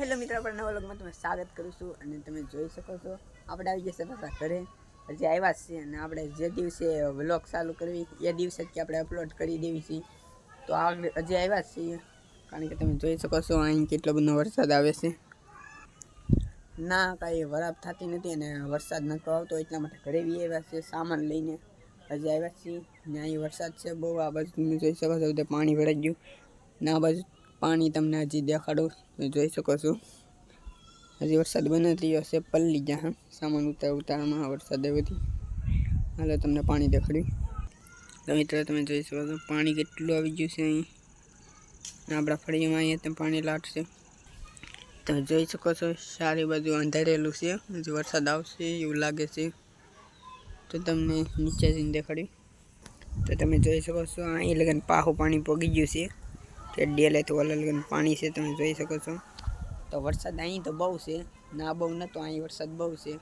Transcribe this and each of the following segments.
Hello મિત્રો, આપણે નવા વ્લોગમાં તમે સ્વાગત કરું છું અને તમે જોઈ શકો છો, આપણે આવી જશે પાછા ઘરે. હજી આવ્યા છીએ અને આપણે જે દિવસે વ્લોગ ચાલુ કરવી એ દિવસે જ આપણે અપલોડ કરી દેવી છીએ તો આગળ હજી આવ્યા છીએ, કારણ કે તમે જોઈ શકો છો, અહીં કેટલો બધો વરસાદ આવે છે. ના, કાંઈ વરાપ થતી નથી અને વરસાદ નહોતો આવતો, એટલા માટે ઘરે બી આવ્યા છે સામાન લઈને હજી આવ્યા છીએ. ને અહીં વરસાદ છે બહુ, આ બાજુ તમે જોઈ શકો છો, બધે પાણી ભરાઈ ગયું. ને આ બાજુ પાણી તમને હજી દેખાડું. જોઈ શકો છો. હજી વરસાદ બને રહ્યો છે. પલ્લી જ્યાં સામાન ઉતાર ઉતારમાં વરસાદ બધી હાલો તમને પાણી દેખાડ્યું. તો મિત્રો, તમે જોઈ શકો છો, પાણી કેટલું આવી ગયું છે અહીં. આપણા ફળીમાં અહીંયા તમે પાણી લાટશે તમે જોઈ શકો છો, સારી બાજુ અંધારેલું છે. હજી વરસાદ આવશે એવું લાગે છે. તો તમને નીચે જઈને દેખાડ્યું. તો તમે જોઈ શકો છો અહીં લગન પાહું પાણી પોગી ગયું છે. તે ડેલે તો અલગ પાણી છે, તમે જોઈ શકો છો. તો વરસાદ અહીં તો બહુ છે, ના બહુ નતો, અહીં વરસાદ બહુ છે.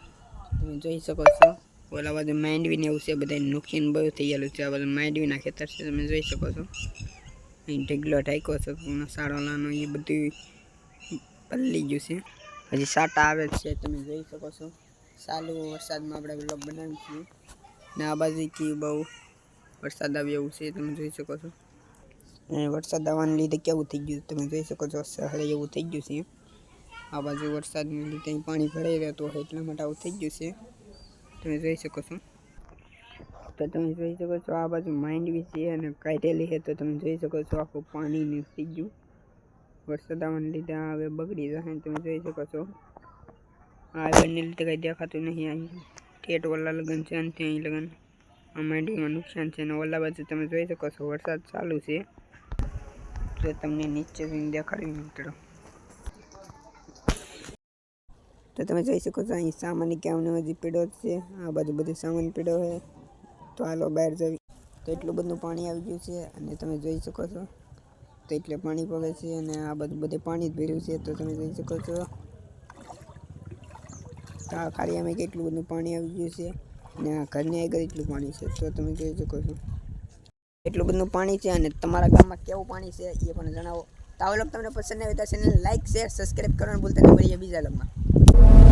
તમે જોઈ શકો છો, ઓલા બાજુ માંડવીને એવું છે બધા નુકસાન બહુ થઈ ગયેલું છે, આ બધું માંડવીના ખેતર છે, તમે જોઈ શકો છો. અહીં ઢગલો ઢાંક્યો છે સારોલાનો, એ બધું પલ્લી ગયું છે. હજી સાટા આવે છે, તમે જોઈ શકો છો. ચાલુ વરસાદમાં આપણે બ્લોગ બનાવીએ છીએ ને આ બાજુથી બહુ વરસાદ આવે એવું છે, તમે જોઈ શકો છો. અને વરસાદ આવવાને લીધે કેવું થઈ ગયું? તમે જોઈ શકો છો, સહળે એવું થઈ ગયું છે. આ બાજુ વરસાદને લીધે પાણી ભરાઈ રહેતું હોય એટલા માટે આવું થઈ ગયું છે. તમે જોઈ શકો છો. તો તમે જોઈ શકો છો, આ બાજુ માંડવી છે અને કાઢેલી છે, તો તમે જોઈ શકો છો આખું પાણી થઈ ગયું. વરસાદ આવવાને લીધે હવે બગડી જશે તમે જોઈ શકો છો. આ બંને લીધે કંઈ દેખાતું નહીં અહીં ઠેઠ ઓલા લગન છે અને ત્યાં લગન. આ માંડવીમાં નુકસાન છે અને ઓલા બાજુ તમે જોઈ શકો છો, વરસાદ ચાલુ છે. જો તમને નીચે જઈને દેખાડી મિત્રો તો તમે જોઈ શકો છો, અહીં સામાન ક્યાંનો હજી પીડો છે. આ બાજુ બધું સામાન પીડો છે. તો હાલો બહાર જવી. તો એટલું બધું પાણી આવી ગયું છે અને તમે જોઈ શકો છો, તો એટલે પાણી પડે છે અને આ બધું બધે પાણી જ ભર્યું છે. તો તમે જોઈ શકો છો, તો આ કાર્યામાં કેટલું બધું પાણી આવી ગયું છે અને આ ઘરની આગળ એટલું પાણી છે. તો તમે જોઈ શકો છો. એટલું બધું પાણી છે અને તમારા ગામમાં કેવું પાણી છે એ પણ જણાવો. તો આવો લોક તમને પસંદ આવે તો ચેનલ લાઈક શેર સબસ્ક્રાઈબ કરવાનું ભૂલતા નહીં મળીએ બીજા લોકમાં